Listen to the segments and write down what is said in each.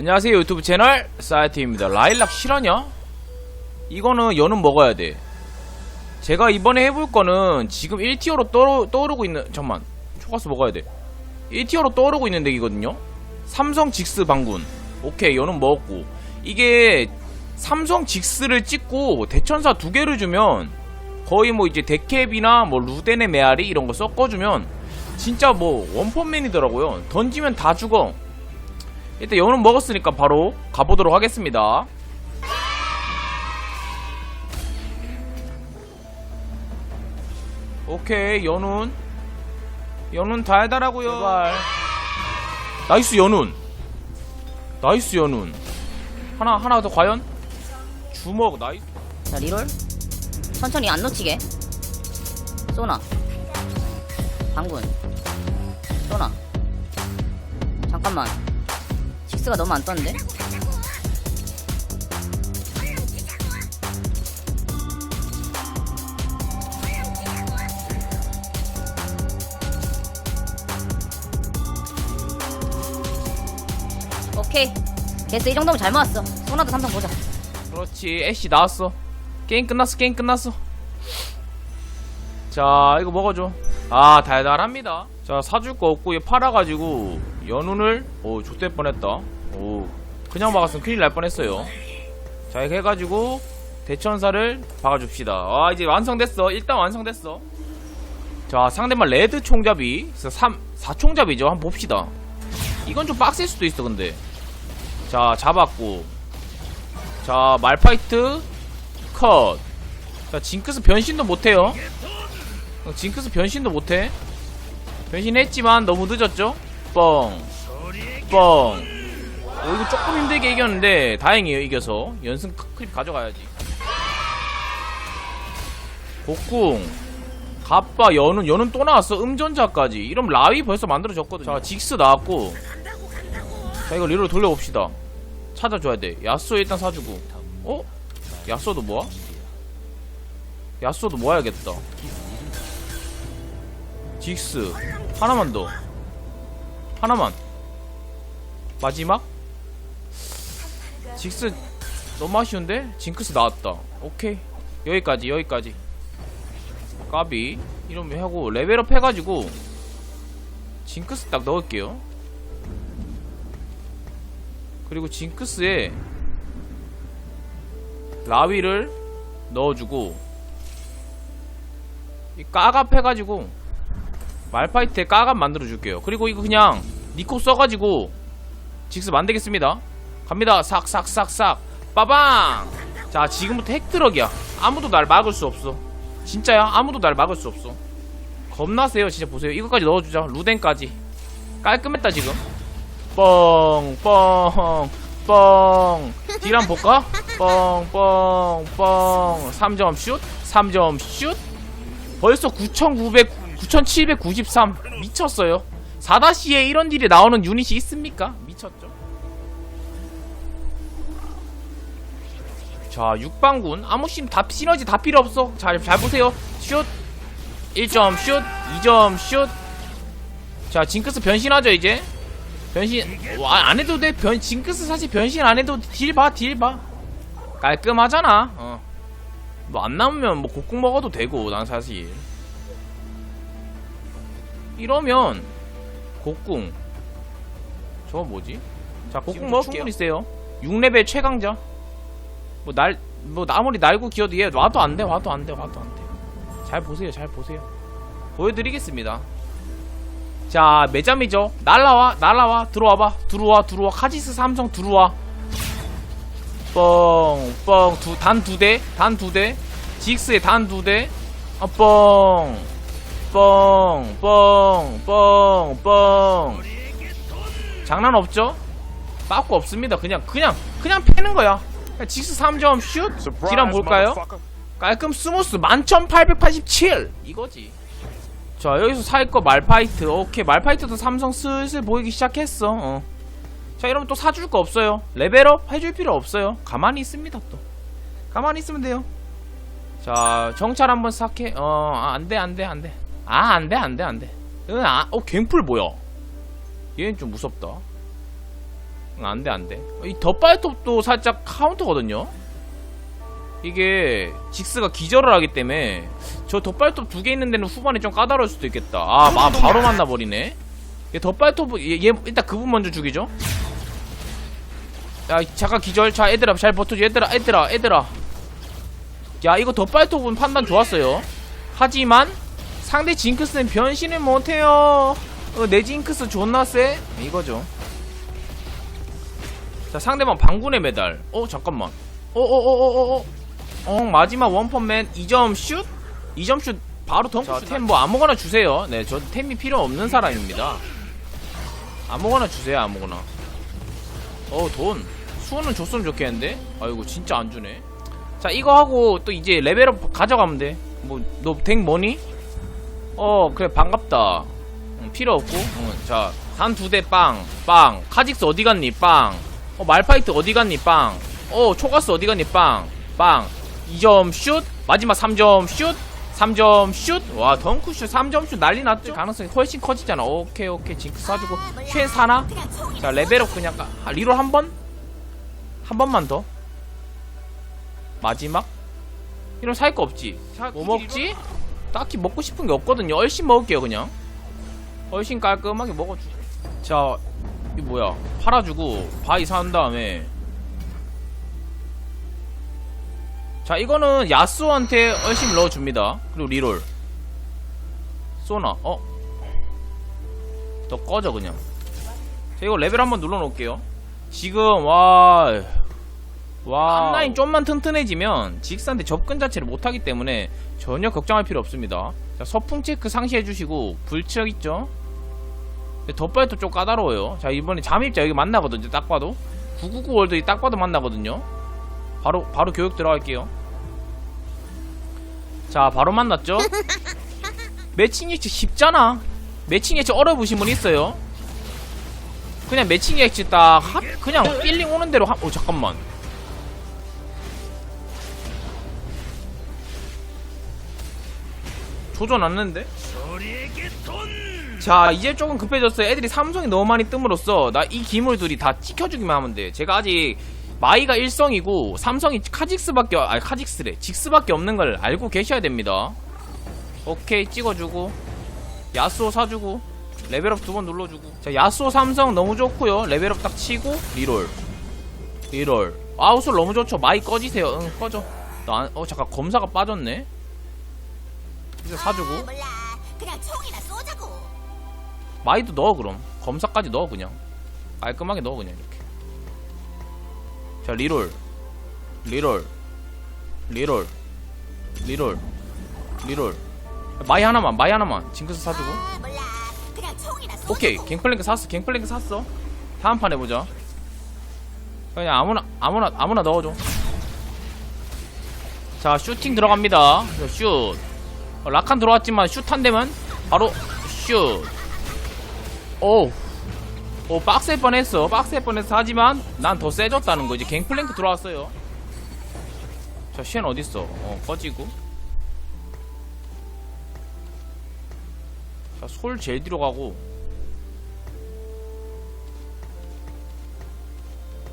안녕하세요 유튜브 채널 사이트입니다. 라일락 실화냐? 이거는 연은 먹어야 돼. 제가 이번에 해볼 거는 지금 1티어로 떠오, 떠오르고 있는 잠만. 초가스 먹어야 돼. 1티어로 떠오르고 있는 덱이거든요? 삼성 직스 방군. 오케이 연은 먹었고. 이게 삼성 직스를 찍고 대천사 두 개를 주면 거의 뭐 이제 데캡이나 뭐 루덴의 메아리 이런 거 섞어주면 진짜 뭐 원펀맨이더라고요. 던지면 다 죽어 일단 연은 먹었으니까 바로 가보도록 하겠습니다. 오케이 연운 연운 달달하고요. 제발. 나이스 연운. 나이스 연운. 하나 하나 더 과연? 주먹 나이스. 자 리롤 천천히 안 놓치게 쏘나 방군 쏘나 잠깐만 직스가 너무 안 떴는데 오케이 됐어 이 정도면 잘 모았어 쏘나도 삼성 보자 그렇지 애쉬 나왔어. 게임 끝났어 게임 끝났어. 자 이거 먹어줘. 아 달달합니다. 자 사줄 거 없고 얘 팔아가지고 연운을 오 좆될 뻔했다. 오 그냥 막았으면 큰일 날 뻔했어요. 자 이렇게 해가지고 대천사를 박아줍시다. 아 이제 완성됐어. 일단 완성됐어. 자 상대방 레드 총잡이 3 4총잡이죠. 한번 봅시다. 이건 좀 빡셀 수도 있어 근데. 자 잡았고 자 말파이트 컷. 자 징크스 변신도 못해요. 어, 징크스 변신도 못해. 변신했지만 너무 늦었죠? 뻥. 뻥. 어, 이거 조금 힘들게 이겼는데 다행이에요 이겨서 연승 크- 클립 가져가야지. 곡궁. 갑바 연운 연운 또 나왔어 음전자까지 이러면 라위 벌써 만들어졌거든요 자 직스 나왔고 자 이거 리로 돌려봅시다 찾아줘야 돼 야쏘 일단 사주고 어? 야쏘도 뭐야? 야쏘도 모아야겠다 직스 하나만 더 하나만. 마지막? 직스 너무 아쉬운데? 징크스 나왔다. 오케이. 여기까지 여기까지. 까비. 이러면 하고 레벨업 해가지고 징크스 딱 넣을게요. 그리고 징크스에 라위를 넣어주고 이 까갑 해가지고 말파이트에 까갑 만들어줄게요. 그리고 이거 그냥 니코 써가지고 직스 만들겠습니다. 갑니다. 싹싹싹싹 빠방! 자 지금부터 핵드럭이야. 아무도 날 막을 수 없어. 진짜야? 아무도 날 막을 수 없어. 겁나 세요. 진짜 보세요. 이거까지 넣어주자. 루덴까지. 깔끔했다 지금. 뻥, 뻥, 뻥. 딜 한번 볼까? 뻥, 뻥, 뻥. 3점 슛? 3점 슛? 벌써 9,900, 9,793. 미쳤어요. 4-에 이런 딜이 나오는 유닛이 있습니까? 미쳤죠? 자, 6방군. 아무 심, 다, 시너지 다 필요 없어. 잘, 잘 보세요. 슛. 1점 슛. 2점 슛. 자, 징크스 변신하죠, 이제. 변신 와, 안 해도 돼. 변 징크스 사실 변신 안 해도 딜 봐, 딜 봐. 깔끔하잖아. 어. 뭐 안 남으면 뭐 곡궁 먹어도 되고 난 사실. 이러면 곡궁 저거 뭐지? 자, 곡궁 먹 충분히 세요. 6레벨 최강자. 뭐 날 뭐 아무리 날고 기어도 얘 와도 안 돼. 와도 안 돼. 와도 안 돼. 잘 보세요. 잘 보세요. 보여 드리겠습니다. 자 매점이죠 날라와 날라와 들어와봐 들어와 들어와 카지스 삼성 들어와 뻥뻥 단 두대단 두대 직스의 단 두대 아, 뻥 뻥뻥뻥 뻥 뻥 장난 없죠? 빠꾸 없습니다. 그냥 그냥 그냥 패는 거야. 그냥 직스 3점 슛? 딜한 볼까요? 깔끔 스무스 11887 이거지. 자 여기서 살거 말파이트. 오케이 말파이트도 삼성 슬슬 보이기 시작했어. 어. 자 이러면 또 사줄 거 없어요. 레벨업 해줄 필요 없어요. 가만히 있습니다 또. 가만히 있으면 돼요. 자 정찰 한번 싹해. 어 아, 안 돼 안 돼 안 돼 아 안 돼 안 돼 안 돼. 응, 아, 어 갱플 뭐야? 얘는 좀 무섭다. 안돼 안 돼. 이 덧발톱도 살짝 카운터거든요? 이게 직스가 기절을 하기 때문에 저 덧발톱 두 개 있는 데는 후반에 좀 까다로울 수도 있겠다. 아, 마, 바로 만나버리네. 얘 덧발톱 얘, 얘 일단 그분 먼저 죽이죠. 야 잠깐 기절. 자 얘들아 잘 버텨줘. 얘들아 얘들아 얘들아. 야 이거 덧발톱은 판단 좋았어요. 하지만 상대 징크스는 변신을 못해요. 어, 내 징크스 존나 세 이거죠. 자 상대방 방군의 메달. 어 잠깐만. 어어어어어어. 어, 마지막 원펀맨. 2점 슛? 2점 슛 바로 덩크 템뭐 아무거나 주세요. 네저 템이 필요 없는 사람입니다. 아무거나 주세요 아무거나. 어돈. 수원은 줬으면 좋겠는데? 아이고 진짜 안 주네. 자 이거 하고 또 이제 레벨업 가져가면 돼뭐너 덱 뭐니? 어 그래 반갑다 응, 필요 없고 응, 자 단 두 대 빵 빵 카직스 어디 갔니 빵 어, 말파이트 어디 갔니 빵 어 초가스 어디 갔니 빵 빵 2점 슛 마지막 3점 슛 3점 슛! 와, 덩크슛 3점 슛 난리 났죠? 가능성이 훨씬 커지잖아. 오케이, 오케이. 징크 쏴주고. 쉐 사나? 자, 레벨업 그냥, 까- 아, 리롤 한 번? 한 번만 더. 마지막? 이런 살 거 없지? 뭐 먹지? 딱히 먹고 싶은 게 없거든요. 얼씬 먹을게요, 그냥. 얼씬 깔끔하게 먹어주. 자, 이 뭐야? 팔아주고 바이 산 다음에. 자, 이거는 야스오한테 얼씬 넣어줍니다. 그리고 리롤. 쏘나, 어? 더 꺼져, 그냥. 자, 이거 레벨 한번 눌러놓을게요. 지금, 와. 와. 한라인 좀만 튼튼해지면 직사한테 접근 자체를 못하기 때문에 전혀 걱정할 필요 없습니다. 자, 서풍 체크 상시해주시고, 불치력 있죠? 덧발도 좀 까다로워요. 자, 이번에 잠입자 여기 만나거든요, 딱 봐도. 999 월드이 딱 봐도 만나거든요. 바로, 바로 교육 들어갈게요. 자, 바로 만났죠? 매칭 예측 쉽잖아. 매칭 예측 어려우신 분 있어요? 그냥 매칭 예측 딱, 하, 그냥 필링 오는 대로 하, 오, 잠깐만. 조져놨는데? 자 이제 조금 급해졌어요. 애들이 삼성이 너무 많이 뜸으로써 나 이 기물들이 다 찍혀주기만 하면 돼 제가 아직 마이가 일성이고 삼성이 카직스밖에 아니 카직스래. 직스밖에 없는 걸 알고 계셔야 됩니다. 오케이 찍어주고. 야스오 사주고. 레벨업 두 번 눌러주고. 자 야스오 삼성 너무 좋고요. 레벨업 딱 치고 리롤. 리롤. 아웃솔 너무 좋죠. 마이 꺼지세요. 응 꺼져. 나, 안- 어 잠깐 검사가 빠졌네 이제 사주고. 아, 몰라. 그냥 총이나 쏘자고. 마이도 넣어 그럼. 검사까지 넣어 그냥. 깔끔하게 넣어 그냥 이렇게. 자 리롤. 리롤. 리롤. 리롤. 리롤. 마이 하나만 마이 하나만. 징크스 사주고. 아, 몰라. 그냥 총이나 쏘자고. 오케이. 갱플랭크 샀어 갱플랭크 샀어. 다음 판 해보자. 그냥 아무나 아무나 아무나 넣어줘. 자 슈팅 들어갑니다. 자, 슛 어, 라칸 들어왔지만 슛 한 대만. 바로 슛. 오. 오 빡셀 뻔했어. 빡셀 뻔했어. 하지만 난 더 세졌다는 거 이제 갱플랭크 들어왔어요. 자쉔 어딨어? 어 꺼지고. 자 솔 제일 뒤로 가고.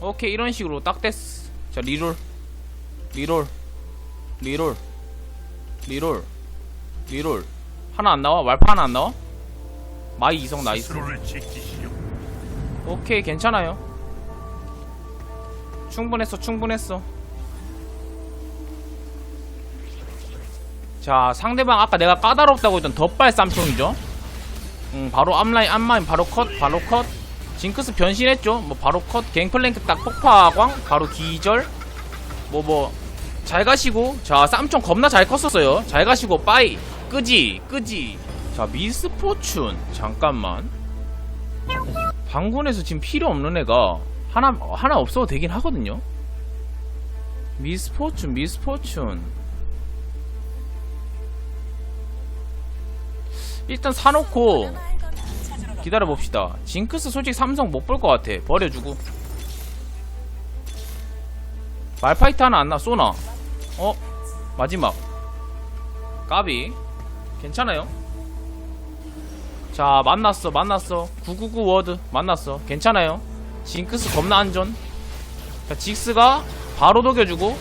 오케이 이런 식으로. 딱 됐어 자 리롤. 리롤. 리롤. 리롤 리롤 하나 안 나와? 말파 하나 안 나와? 마이 이성 나이스. 오케이 괜찮아요. 충분했어 충분했어. 자 상대방 아까 내가 까다롭다고 했던 덧발 쌈총이죠? 음 바로 앞라인 앞라인 바로 컷 바로 컷. 징크스 변신했죠? 뭐 바로 컷 갱플랭크 딱 폭파광 바로 기절. 뭐 뭐 잘 가시고. 자 쌈총 겁나 잘 컸었어요. 잘 가시고 빠이 끄지 끄지 자 미스포춘 잠깐만 방군에서 지금 필요 없는 애가 하나 하나 없어도 되긴 하거든요. 미스포춘 미스포춘 일단 사놓고 기다려 봅시다. 징크스 솔직히 삼성 못 볼 것 같아. 버려주고 말파이트 하나 안나 쏘나? 어 마지막 까비 괜찮아요. 자 만났어 만났어. 999 워드 만났어. 괜찮아요? 징크스 겁나 안전. 자 직스가 바로 녹여주고.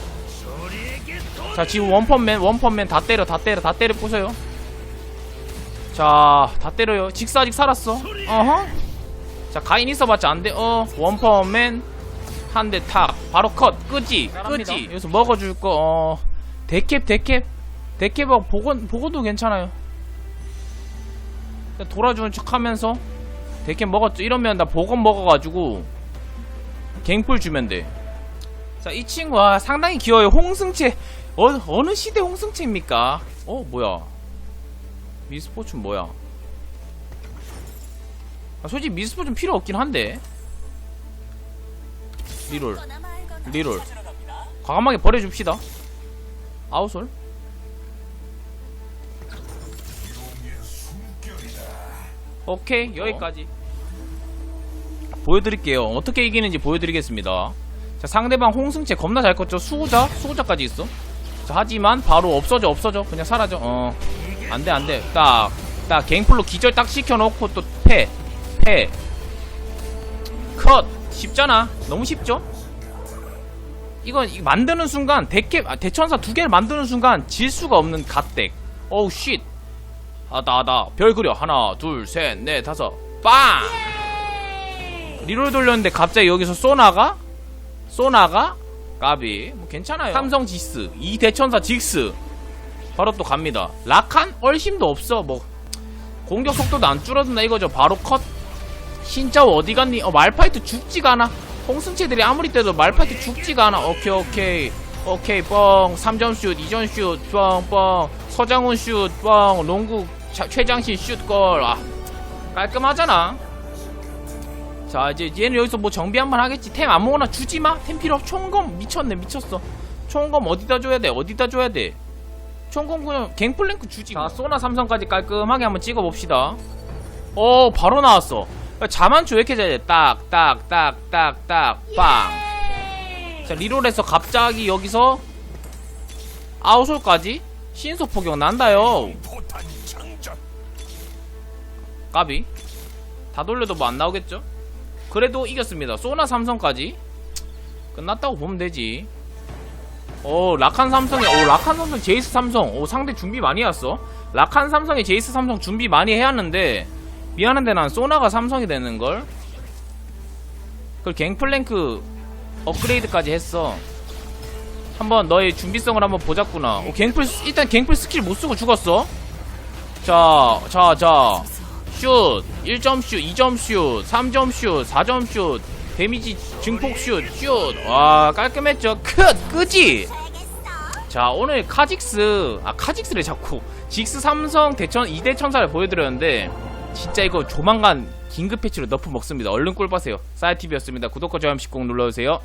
자 지금 원펀맨 원펀맨 다 때려 다 때려 다 때려 부숴요. 자 다 때려요. 직스 아직 살았어. 어허? 자 가인 있어봤자 안돼. 어 원펀맨 한 대 탁. 바로 컷. 끄지 끄지 여기서 먹어줄 거어. 데캡 데캡 데캡하고 보고 보고도 괜찮아요 돌아주는 척 하면서 데캡 먹었죠 이러면 나 보건 먹어가지고 갱풀 주면 돼 자, 이 친구가 상당히 귀여워요. 홍승채. 어, 어느 시대 홍승채입니까? 어, 뭐야. 미스포츠는 뭐야. 아, 솔직히 미스포츠는 필요 없긴 한데. 리롤. 리롤. 과감하게 버려줍시다. 아웃솔. 오케이, 여기까지. 보여드릴게요. 어떻게 이기는지 보여드리겠습니다. 자, 상대방 홍승채 겁나 잘 컸죠? 수호자? 수호자까지 있어. 자, 하지만 바로 없어져, 없어져. 그냥 사라져. 어. 안 돼, 안 돼. 딱, 딱, 갱플로 기절 딱 시켜놓고 또 패. 패. 컷! 쉽잖아. 너무 쉽죠? 이건 이 만드는 순간 대캡 아, 대천사 두 개를 만드는 순간 질 수가 없는 갓덱. 어우 쉿. 아다 아다 별 그려 하나 둘 셋 넷 다섯 빵. 리롤 돌렸는데 갑자기 여기서 쏘나가 쏘나가 까비 뭐 괜찮아요. 삼성 지스 이 대천사 직스 바로 또 갑니다. 라칸 얼심도 없어 뭐 공격 속도도 안 줄어든다 이거죠. 바로 컷. 신짜오 어디 갔니? 어 말파이트 죽지가 않아. 홍승채들이 아무리 때도 말파이트 죽지가 않아. 오케이 오케이 오케이 뻥 3점 슛 2점 슛 뻥뻥 서장훈 슛뻥 농구 차- 최장신 슛골 아 깔끔하잖아. 자 이제 얘는 여기서 뭐 정비 한번 하겠지. 템 아무거나 주지 마. 템 필요 없. 총검 미쳤네 미쳤어. 총검 어디다 줘야 돼? 어디다 줘야 돼? 총검 그냥 갱플랭크 주지. 자 소나 삼성까지 깔끔하게 한번 찍어봅시다. 어 바로 나왔어 자만추 왜 이렇게 잘해 딱딱 딱 딱 딱 빵. 자 리롤에서 갑자기 여기서 아웃솔까지 신속 포격 난다요 까비? 다 돌려도 뭐 안 나오겠죠? 그래도 이겼습니다. 소나 삼성까지. 끝났다고 보면 되지. 오 라칸 삼성에 오 라칸 삼성 제이스 삼성. 오 상대 준비 많이 했어. 라칸 삼성에 제이스 삼성 준비 많이 해왔는데 미안한데 난 소나가 삼성이 되는걸. 그걸 갱플랭크 업그레이드까지 했어. 한번 너의 준비성을 한번 보자꾸나. 오, 갱플 일단 갱플 스킬 못쓰고 죽었어. 자 자 자 슛 1점 슛 2점 슛 3점 슛 4점 슛 데미지 증폭 슛 슛 와 깔끔했죠? 끝 끄지! 자 오늘 카직스 아 카직스를 자꾸. 직스 삼성 대천 2대 천사를 보여드렸는데 진짜 이거 조만간 긴급 패치로 너프 먹습니다. 얼른 꿀 빠세요. 사이티비였습니다. 구독과 좋아요 꼭 눌러주세요